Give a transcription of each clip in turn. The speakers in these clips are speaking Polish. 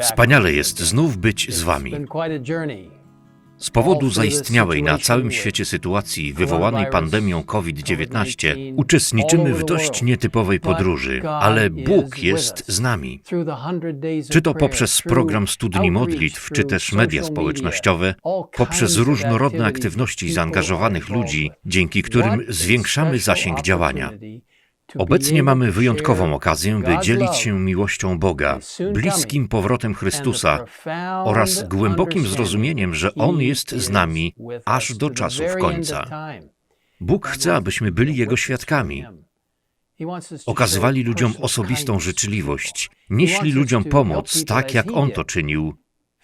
Wspaniale jest znów być z Wami. Z powodu zaistniałej na całym świecie sytuacji wywołanej pandemią COVID-19 uczestniczymy w dość nietypowej podróży, ale Bóg jest z nami. Czy to poprzez program studni modlitw, czy też media społecznościowe, poprzez różnorodne aktywności zaangażowanych ludzi, dzięki którym zwiększamy zasięg działania. Obecnie mamy wyjątkową okazję, by dzielić się miłością Boga, bliskim powrotem Chrystusa oraz głębokim zrozumieniem, że On jest z nami aż do czasów końca. Bóg chce, abyśmy byli Jego świadkami. Okazywali ludziom osobistą życzliwość, nieśli ludziom pomoc, tak jak On to czynił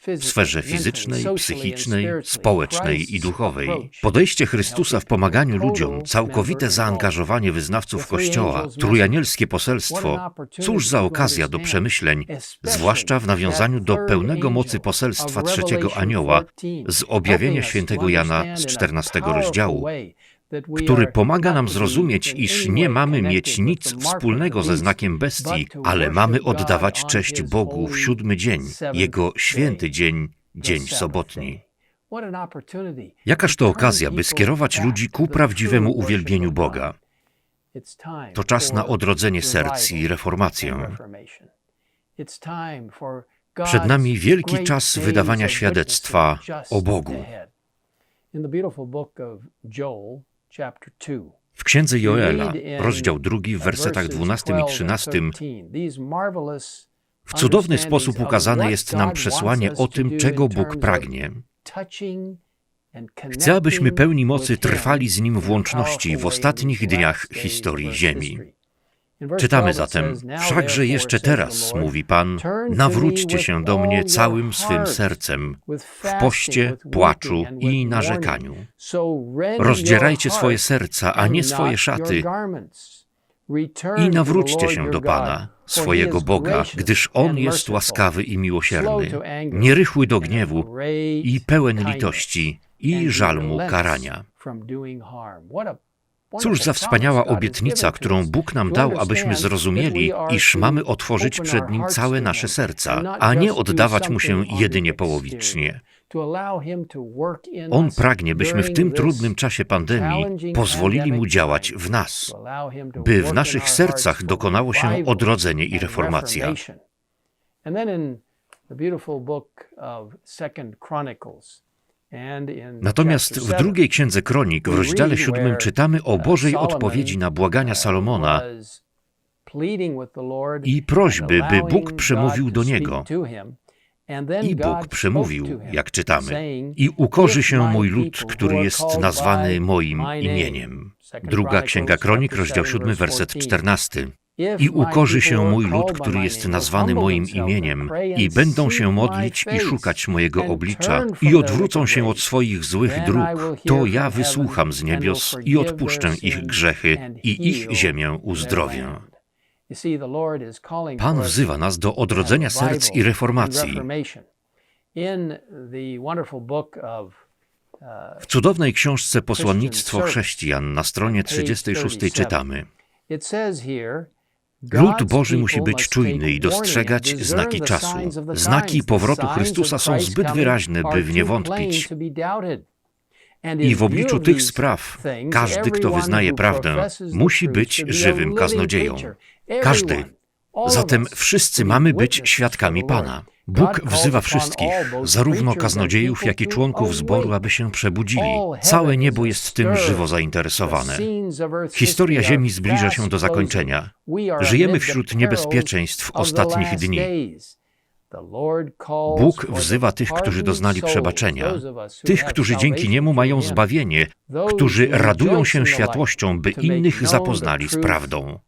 w sferze fizycznej, psychicznej, społecznej i duchowej. Podejście Chrystusa w pomaganiu ludziom, całkowite zaangażowanie wyznawców Kościoła, trójanielskie poselstwo, cóż za okazja do przemyśleń, zwłaszcza w nawiązaniu do pełnego mocy poselstwa trzeciego anioła z objawienia świętego Jana z 14 rozdziału, który pomaga nam zrozumieć, iż nie mamy mieć nic wspólnego ze znakiem bestii, ale mamy oddawać cześć Bogu w siódmy dzień, Jego święty dzień, dzień sobotni. Jakaż to okazja, by skierować ludzi ku prawdziwemu uwielbieniu Boga. To czas na odrodzenie serc i reformację. Przed nami wielki czas wydawania świadectwa o Bogu. W księdze Joela, rozdział drugi, w wersetach 12 i 13, w cudowny sposób ukazane jest nam przesłanie o tym, czego Bóg pragnie. Chce, abyśmy pełni mocy trwali z Nim w łączności w ostatnich dniach historii Ziemi. Czytamy zatem, wszakże jeszcze teraz, mówi Pan, nawróćcie się do mnie całym swym sercem, w poście, płaczu i narzekaniu. Rozdzierajcie swoje serca, a nie swoje szaty, i nawróćcie się do Pana, swojego Boga, gdyż On jest łaskawy i miłosierny, nierychły do gniewu i pełen litości i żalmu karania. Cóż za wspaniała obietnica, którą Bóg nam dał, abyśmy zrozumieli, iż mamy otworzyć przed Nim całe nasze serca, a nie oddawać Mu się jedynie połowicznie. On pragnie, byśmy w tym trudnym czasie pandemii pozwolili Mu działać w nas, by w naszych sercach dokonało się odrodzenie i reformacja. Natomiast w drugiej księdze kronik, w rozdziale siódmym, czytamy o Bożej odpowiedzi na błagania Salomona i prośby, by Bóg przemówił do niego. I Bóg przemówił, jak czytamy, i ukorzy się mój lud, który jest nazwany moim imieniem. Druga Księga Kronik, rozdział 7, werset 14. I ukorzy się mój lud, który jest nazwany moim imieniem, i będą się modlić i szukać mojego oblicza, i odwrócą się od swoich złych dróg, to ja wysłucham z niebios i odpuszczę ich grzechy i ich ziemię uzdrowię. Pan wzywa nas do odrodzenia serc i reformacji. W cudownej książce Posłannictwo Chrześcijan na stronie 36 czytamy: Lud Boży musi być czujny i dostrzegać znaki czasu. Znaki powrotu Chrystusa są zbyt wyraźne, by w nie wątpić. I w obliczu tych spraw każdy, kto wyznaje prawdę, musi być żywym kaznodzieją. Każdy. Zatem wszyscy mamy być świadkami Pana. Bóg wzywa wszystkich, zarówno kaznodziejów, jak i członków zboru, aby się przebudzili. Całe niebo jest tym żywo zainteresowane. Historia Ziemi zbliża się do zakończenia. Żyjemy wśród niebezpieczeństw ostatnich dni. Bóg wzywa tych, którzy doznali przebaczenia, tych, którzy dzięki niemu mają zbawienie, którzy radują się światłością, by innych zapoznali z prawdą.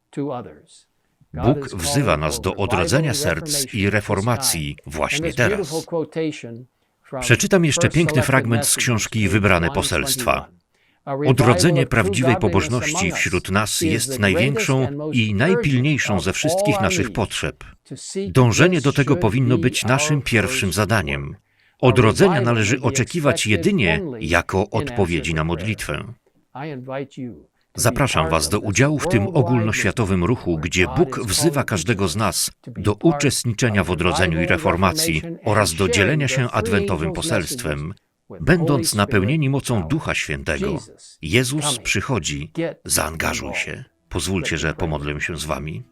Bóg wzywa nas do odrodzenia serc i reformacji właśnie teraz. Przeczytam jeszcze piękny fragment z książki Wybrane Poselstwa. Odrodzenie prawdziwej pobożności wśród nas jest największą i najpilniejszą ze wszystkich naszych potrzeb. Dążenie do tego powinno być naszym pierwszym zadaniem. Odrodzenia należy oczekiwać jedynie jako odpowiedzi na modlitwę. Zapraszam Was do udziału w tym ogólnoświatowym ruchu, gdzie Bóg wzywa każdego z nas do uczestniczenia w odrodzeniu i reformacji oraz do dzielenia się adwentowym poselstwem, będąc napełnieni mocą Ducha Świętego. Jezus przychodzi, zaangażuj się. Pozwólcie, że pomodlę się z Wami.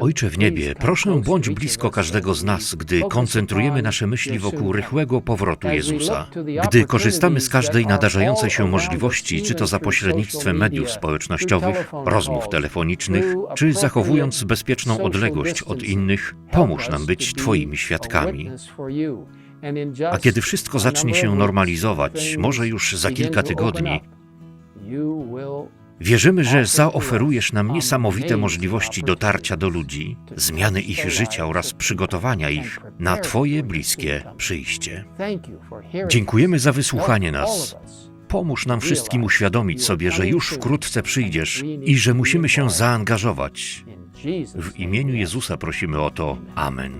Ojcze w niebie, proszę bądź blisko każdego z nas, gdy koncentrujemy nasze myśli wokół rychłego powrotu Jezusa. Gdy korzystamy z każdej nadarzającej się możliwości, czy to za pośrednictwem mediów społecznościowych, rozmów telefonicznych, czy zachowując bezpieczną odległość od innych, pomóż nam być Twoimi świadkami. A kiedy wszystko zacznie się normalizować, może już za kilka tygodni, Wierzymy, że zaoferujesz nam niesamowite możliwości dotarcia do ludzi, zmiany ich życia oraz przygotowania ich na Twoje bliskie przyjście. Dziękujemy za wysłuchanie nas. Pomóż nam wszystkim uświadomić sobie, że już wkrótce przyjdziesz i że musimy się zaangażować. W imieniu Jezusa prosimy o to. Amen.